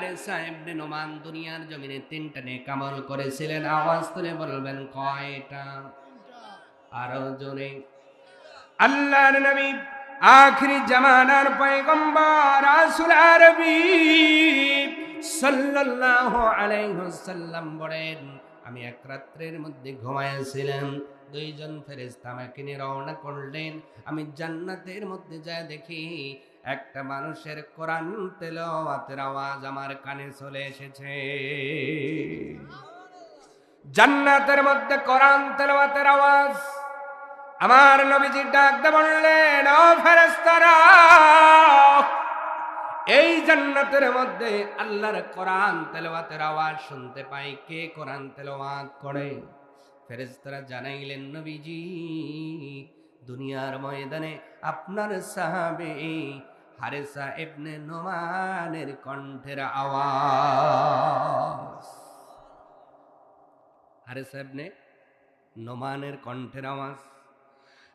হারেসা ইবনে নোমান দুনিয়ার জমিনে তিনটা নেক আমল করেছিলেন। আওয়াজ তুলে বলবেন, কয়টা? আরও জোরে। আল্লাহর নবী আখরি জামানার পয়গম্বর রাসূল আরবি সাল্লাল্লাহু আলাইহি ওয়াসাল্লাম বলেন, আমি এক রাত্রের মধ্যে ঘুমাইছিলাম দুইজন ফেরেশতা আমাকে নিয়ে রওনা করলেন। আমি জান্নাতের মধ্যে যায় দেখি একটা মানুষের কোরআন তেলাওয়াতের আওয়াজ আমার কানে চলে এসেছে। জান্নাতের মধ্যে কোরআন তেলাওয়াতের আওয়াজ আমার নবীজি ডাকতে বললেন, ও ফেরেশতারা, এই জান্নাতের মধ্যে আল্লাহর কোরআন তেলাওয়াতের আওয়াজ শুনতে পাই। কে কোরআন তেলাওয়াত করে? ফেরেস্তারা জানাইলেন, নবীজি, দুনিয়ার ময়দানে আপনার সাহাবে হারেসা ইবনে নোমানের কণ্ঠের আওয়াজ। হারেসা ইবনে নোমানের কণ্ঠের আওয়াজ।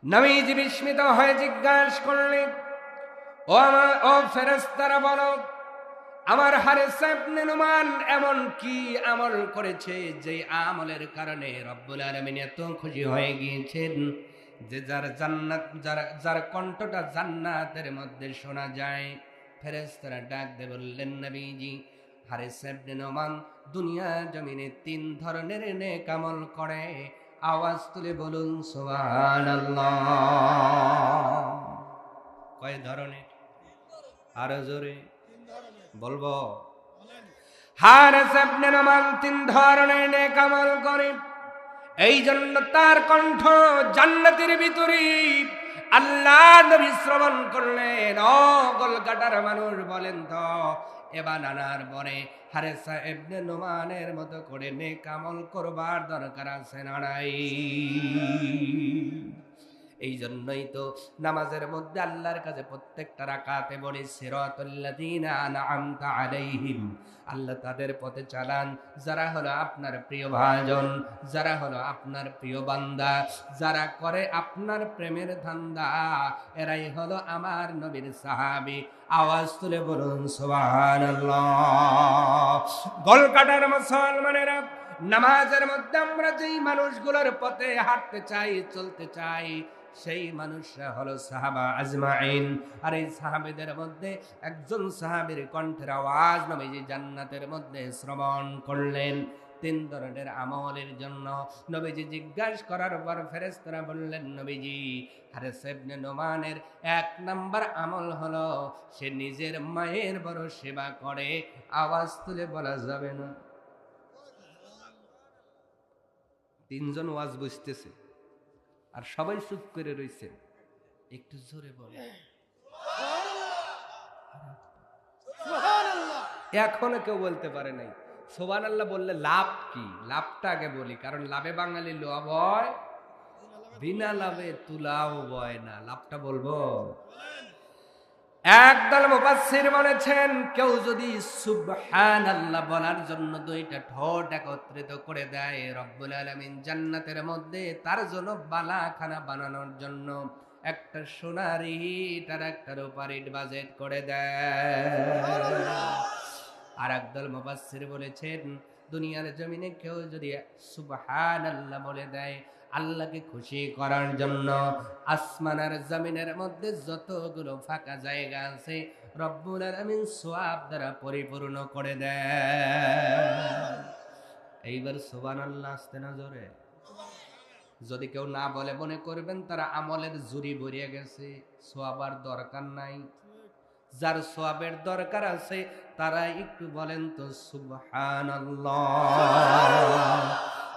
নবীজি বিস্মিত হয়ে জিজ্ঞাসা করলেন, ও আমার, ও ফেরেস্তারা বলো, আমার হারেসা ইবনে নোমান এমন কি আমল করেছে যে আমলের কারণে রব্বুল আলামিন এত খুশি হয়ে গিয়েছেন? যে যার জান্নাত, যার যার কণ্ঠটা জান্নাতের মধ্যে শোনা যায়, ফেরেশতারা ডাক দিয়ে বললেন, নবীজি, হারিস ইবনে নোমান দুনিয়া জমিনে তিন ধরনের নেক আমল করে। আওয়াজ তুলে বলুন, সুবহানাল্লাহ। কয় ধরনের? আরও জোরে বলব। হারিস ইবনে নোমান তিন ধরনের নেক আমল করে। এই জন্য তার কণ্ঠ জান্নাতের ভিতরে আল্লাহ নবী শ্রবণ করলেন। ও গোলকাটার মানুষ, বলেন তো, এবার নানার পরে হারে এবনে নোমানের মতো করে নে কামল করবার দরকার আছে না নাই? এই জন্যই তো নামাজের মধ্যে আল্লাহর কাছে প্রত্যেকটা রাকাতে বলে আলাইহিম। আল্লাহ তাদের পথে চালান। যারা হলো আপনার প্রিয় ভাজন যারা হলো আপনার প্রিয় বান্দা, যারা করে আপনার প্রেমের ধান্দা, এরাই হলো আমার নবীর সাহাবী। আওয়াজ তুলে বলুন, সুবহানাল্লাহ। মুসলমানেরা, নামাজের মধ্যে আমরা যেই মানুষগুলোর পথে হাঁটতে চাই, চলতে চাই সেই মানুষরা হলো সাহাবা আজমাইন। আর এই সাহাবেদের মধ্যে একজন সাহাবের কণ্ঠের আওয়াজ নবীজি জান্নাতের মধ্যে শ্রবণ করলেন। তিন ধরনের আমলের জন্য নবীজি জিজ্ঞাসা করার পর ফেরেশতারা বললেন, নবীজি আরে সেবনে নোমানের এক নাম্বার আমল হলো সে নিজের মায়ের বড় সেবা করে। আওয়াজ তুলে বলা যাবে না। তিনজন ওয়াজ বুঝতেছে। আর সবাই চুপ করে রয়েছে একটু জোরে বলে। এখনও কেউ বলতে পারে নাই। সোবান আল্লাহ বললে লাভ কি? লাভটা আগে বলি কারণ লাভে বাঙালি লাভ হয় বিনা লাভে তুলাও বয় না। লাভটা বলব? একদল মুফাসসির বলেছেন, কেউ যদি সুবহানাল্লাহ বলার জন্য দুইটা ঠোঁট একত্রিত করে দেয়, রব্বুল আলামিন জান্নাতের মধ্যে তার জন্য বালাখানা বানানোর জন্য একটা সোনার ইট আর একটা রূপার ইট বাজেট করে দেয়। আর একদল মুফাসসির বলেছেন, দুনিয়ার জমিনে কেউ যদি সুবহানাল্লাহ বলে দেয় আল্লাহকে খুশি করার জন্য। আসমান আর জমিনের মধ্যে যতগুলো ফাঁকা জায়গা আছে, রব্বুল আলামিন সোয়াব দ্বারা পরিপূর্ণ করে দেয় এইবার সুবহানাল্লাহ আসতে না জোরে? যদি কেউ না বলে, মনে করবেন তারা আমলের জুরি ভরিয়ে গেছে সোয়াবার দরকার নাই। যার সোয়াবের দরকার আছে তারা একটু বলেন তো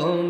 तुम